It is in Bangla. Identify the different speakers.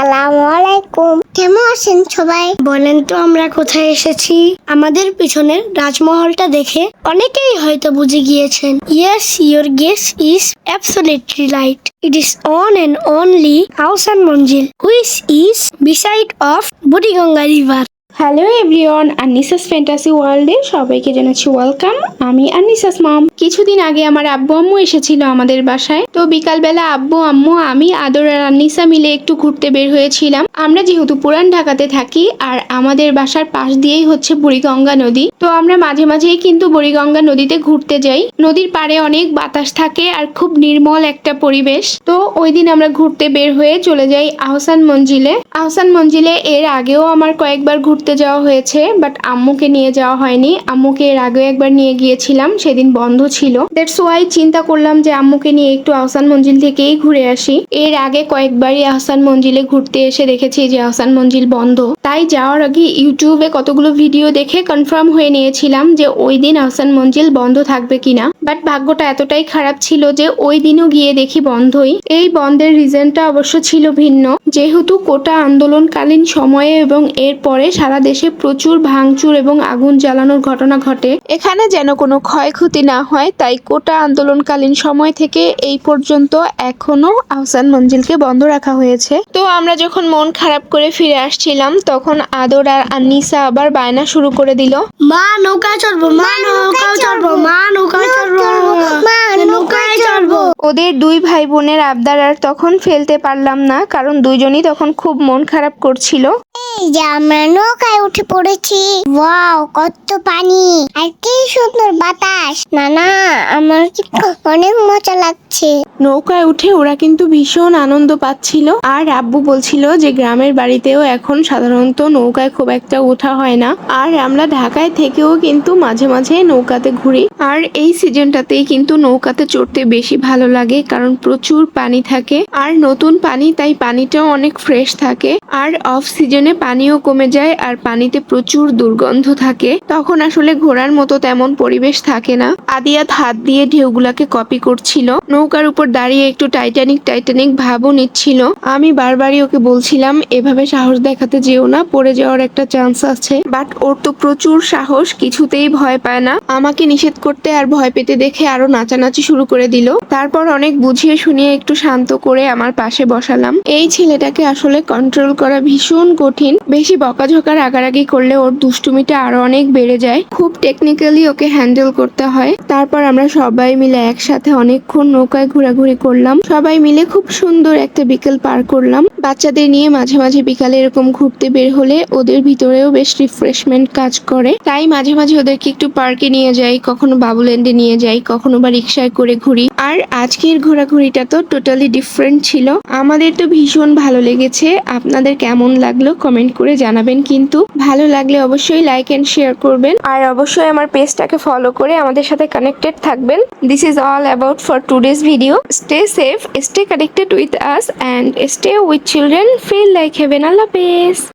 Speaker 1: আসসালামু আলাইকুম কেমন আছেন সবাই? বলেন তো আমরা কোথায় এসেছি? আমাদের পিছনের রাজমহলটা দেখে অনেকেই হয়তো বুঝে গিয়েছেন। Yes your guess is absolutely right it is on and only house and Manzil which is beside of Buriganga river
Speaker 2: hello everyone, Anisa's fantasy ওয়ার্ল্ডে সবাইকে জানাচ্ছি ওয়েলকাম। আমি আনিসাস মম। কিছুদিন আগে আমার আব্বু আম্মু এসেছিল আমাদের বাসায়। তো বিকালবেলা আব্বু আম্মু, আমি, আদর আর আনিসা মিলে একটু ঘুরতে বের হয়েছিলাম। আমরা যেহেতু পুরান ঢাকাতে থাকি, আর আমাদের বাসার পাশ দিয়েই হচ্ছে বুড়িগঙ্গা নদী। তো আমরা মাঝে মাঝেই কিন্তু বুড়িগঙ্গা নদীতে ঘুরতে যাই। নদীর পাড়ে অনেক বাতাস থাকে আর খুব নির্মল একটা পরিবেশ। তো ওই দিন আমরা ঘুরতে বের হয়ে চলে যাই আহসান মঞ্জিলে। আহসান মঞ্জিলে এর আগেও আমার কয়েকবার ঘুরতে যাওয়া হয়েছে বাট আম্মুকে নিয়ে যাওয়া হয়নি। আম্মুকে এর আগেও একবার নিয়ে গিয়েছিলাম, সেদিন বন্ধ ছিল। দ্যাটস ওয়াই চিন্তা করলাম যে আম্মুকে নিয়ে একটু আহসান মঞ্জিল থেকেই ঘুরে আসি। এর আগে কয়েকবারই আহসান মঞ্জিলে ঘুরতে এসে দেখেছি যে আহসান মঞ্জিল বন্ধ। তাই যাওয়ার আগে ইউটিউবে কতগুলো ভিডিও দেখে কনফার্ম হয়ে নিয়েছিলাম যে ওই দিন আহসান মঞ্জিল বন্ধ থাকবে কিনা। বাট ভাগ্যটা এতটাই খারাপ ছিল যে ওই দিনও গিয়ে দেখি বন্ধই। এই বন্ধের রিজনটা অবশ্য ছিল ভিন্ন। যেহেতু কোটা আন্দোলনকালীন সময়ে এবং এর পরে সারা দেশে প্রচুর ভাঙচুর এবং আগুন জ্বালানোর ঘটনা ঘটে। এখানে যেন কোনো ক্ষয়ক্ষতি না হয় তাই কোটা আন্দোলনকালীন সময় থেকে এই পর্যন্ত এখনও আহসান মঞ্জিলকে বন্ধ রাখা হয়েছে। তো আমরা যখন মন খারাপ করে ফিরে আসছিলাম তখন আদর আর আনিসা আবার বায়না শুরু করে দিল।
Speaker 1: মা নৌকা চড়বো মা নৌকা চড়বো মা নৌকা চড়বো।
Speaker 2: ওদের দুই ভাই বোনের আবদার আর তখন ফেলতে পারলাম না, কারণ দুইজনই তখন খুব মন খারাপ করছিল।
Speaker 1: আমরা নৌকায় উঠে পড়েছি। ওয়াও, কত পানি। আর কি সুন্দর বাতাস। না না, আমার অনেক মজা লাগছে।
Speaker 2: নৌকায় উঠে ওরা কিন্তু ভীষণ আনন্দ পাচ্ছিল। আর আব্বু বলছিল যে গ্রামের বাড়িতেও এখন সাধারণত নৌকায় খুব একটা ওঠা হয় না। আর আমরা ঢাকায় থেকেও কিন্তু মাঝে মাঝে নৌকাতে ঘুরি। আর এই সিজনটাতেই কিন্তু নৌকাতে চড়তে বেশি ভালো লাগে, কারণ প্রচুর পানি থাকে। আর নতুন পানি, তাই পানিটাও অনেক ফ্রেশ থাকে। আর অফ সিজনে পানিও কমে যায় আর পানিতে প্রচুর দুর্গন্ধ থাকে, তখন আসলে ঘোরার মতো তেমন পরিবেশ থাকে না। আদিয়াত হাত দিয়ে ঢেউগুলাকে কপি করছিল। নৌকার উপর দাঁড়িয়ে একটু টাইটানিক টাইটানিক ভাবও নিচ্ছিল। আমি বারবারই ওকে বলছিলাম, এভাবে সাহস দেখাতে যেও না, পড়ে যাওয়ার একটা চান্স আছে। বাট ওর তো প্রচুর সাহস, কিছুতেই ভয় পায় না। আমাকে নিষেধ করতে আর ভয় পেতে দেখে আরও নাচানাচি শুরু করে দিল। তারপর অনেক বুঝিয়ে শুনিয়ে একটু শান্ত করে আমার পাশে বসালাম। এই ছেলেটাকে আসলে কন্ট্রোল করা ভীষণ কঠিন। বেশি বকাঝকা রাগারাগি করলে ওর দুষ্টুমিটা আরও অনেক বেড়ে যায়। খুব টেকনিক্যালি ওকে হ্যান্ডেল করতে হয়। তারপর আমরা সবাই মিলে একসাথে অনেকক্ষণ নৌকায় ঘোরাঘুরি করলাম। সবাই মিলে খুব সুন্দর একটা বিকেল পার করলাম। বাচ্চাদের নিয়ে মাঝে মাঝে বিকালে এরকম ঘুরতে বের হলে ওদের ভিতরেও বেশ রিফ্রেশমেন্ট কাজ করে। তাই মাঝে মাঝে ওদেরকে একটু পার্কে নিয়ে যাই, কখনো বাবুল্যান্ডে নিয়ে যাই, কখনো বা রিক্সায় করে ঘুরি। আর আজকের ঘোরাঘুরিটা তো টোটালি ডিফারেন্ট ছিল। আমাদের তো ভীষণ ভালো লেগেছে। আপনাদের কেমন লাগল কমেন্ট করে জানাবেন কিন্তু। ভালো লাগলে অবশ্যই লাইক এন্ড শেয়ার করবেন। আর অবশ্যই আমার পেজটাকে ফলো করে আমাদের সাথে কানেক্টেড থাকবেন। This is all about for today's video stay safe stay connected with us and stay with children feel like having a Peace.